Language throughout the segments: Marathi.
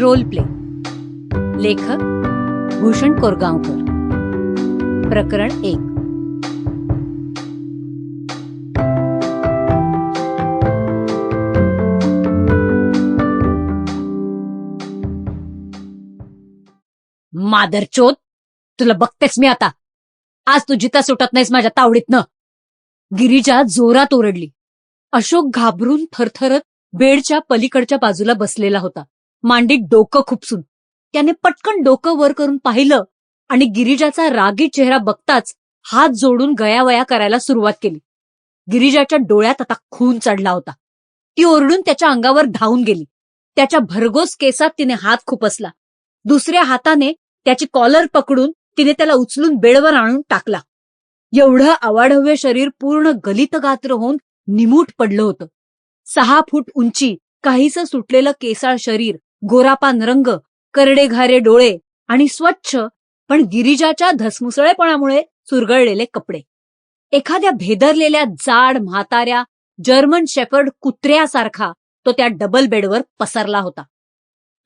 Role play. लेखक भूषण कोरगावकर. प्रकरण एक. मादरचोद तुला बघतेस मी आता. आज तू जिता सुटत नाहीस माझ्या तावडीतनं. गिरीजा जोरात ओरडली. अशोक घाबरून थरथरत बेडच्या पलीकडच्या बाजूला बसलेला होता. मांडीत डोकं खुपसून. त्याने पटकन डोकं वर करून पाहिलं आणि गिरिजाचा रागी चेहरा बघताच हात जोडून गयावया करायला सुरुवात केली. गिरिजाच्या डोळ्यात आता खून चढला होता. ती ओरडून त्याच्या अंगावर धावून गेली. त्याच्या भरघोस केसात तिने हात खुपसला. दुसऱ्या हाताने त्याची कॉलर पकडून तिने त्याला उचलून बेडवर आणून टाकला. एवढं अवाढव्य शरीर पूर्ण गलित गात्र होऊन निमूट पडलं होतं. सहा फूट उंची काहीस सुटलेलं केसाळ शरीर गोरापान रंग करडेघारे डोळे आणि स्वच्छ पण गिरिजाच्या धसमुसळेपणामुळे चुरगळलेले कपडे. एखाद्या भेदरलेल्या जाड म्हाताऱ्या जर्मन शेफर्ड कुत्र्यासारखा तो त्या डबल बेडवर पसरला होता.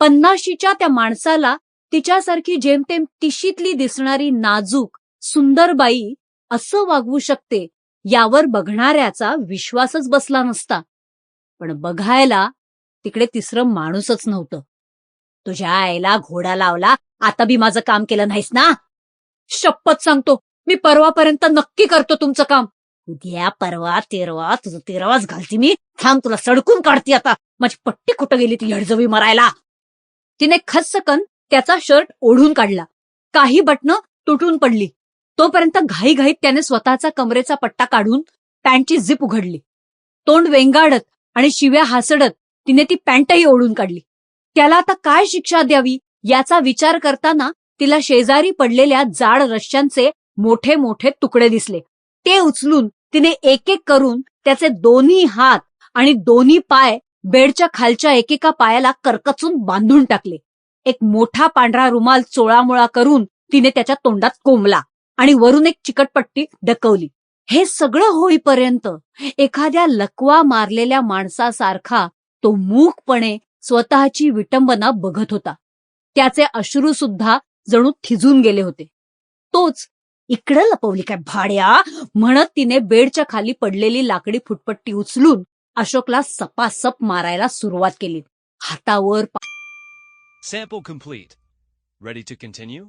पन्नाशीच्या त्या माणसाला तिच्यासारखी जेमतेम तिशीतली दिसणारी नाजूक सुंदर बाई असं वागवू शकते यावर बघणाऱ्याचा विश्वासच बसला नसता. पण बघायला तिकडे तिसरं माणूसच नव्हतं. तुझ्या आईला घोडा लावला आता बी माझं काम केलं नाहीस ना? शपथ सांगतो मी परवापर्यंत नक्की करतो तुमचं काम. उद्या परवा तेरवा तुझं तेरवाच घालती मी. थांब तुला सडकून काढती आता. माझी पट्टी कुठं गेली ती हडजवी मरायला? तिने खसकन त्याचा शर्ट ओढून काढला. काही बटणं तुटून पडली. तोपर्यंत घाईघाईत त्याने स्वतःचा कमरेचा पट्टा काढून पॅन्टची झिप उघडली. तोंड वेंगाडत आणि शिव्या हासडत तिने ती पॅन्टही ओढून काढली. त्याला आता काय शिक्षा द्यावी याचा विचार करताना तिला शेजारी पडलेल्या जाड रश्यांचे मोठे मोठे तुकडे दिसले. ते उचलून तिने एक एक करून त्याचे दोन्ही हात आणि दोन्ही पाय बेडच्या खालच्या एकेका पायाला करकचून बांधून टाकले. एक मोठा पांढरा रुमाल चोळामोळा करून तिने त्याच्या तोंडात कोंबला आणि वरून एक चिकटपट्टी डकवली हे सगळं होईपर्यंत एखाद्या लकवा मारलेल्या माणसासारखा तो मूकपणे स्वतःची विटंबना बघत होता त्याचे अश्रू सुद्धा जणू थिजून गेले होते तोच इकडं लपवली काय भाड्या म्हणत तिने बेडच्या खाली पडलेली लाकडी फुटपट्टी उचलून अशोकला सपासप मारायला सुरुवात केली हातावर Sample complete. Ready to continue?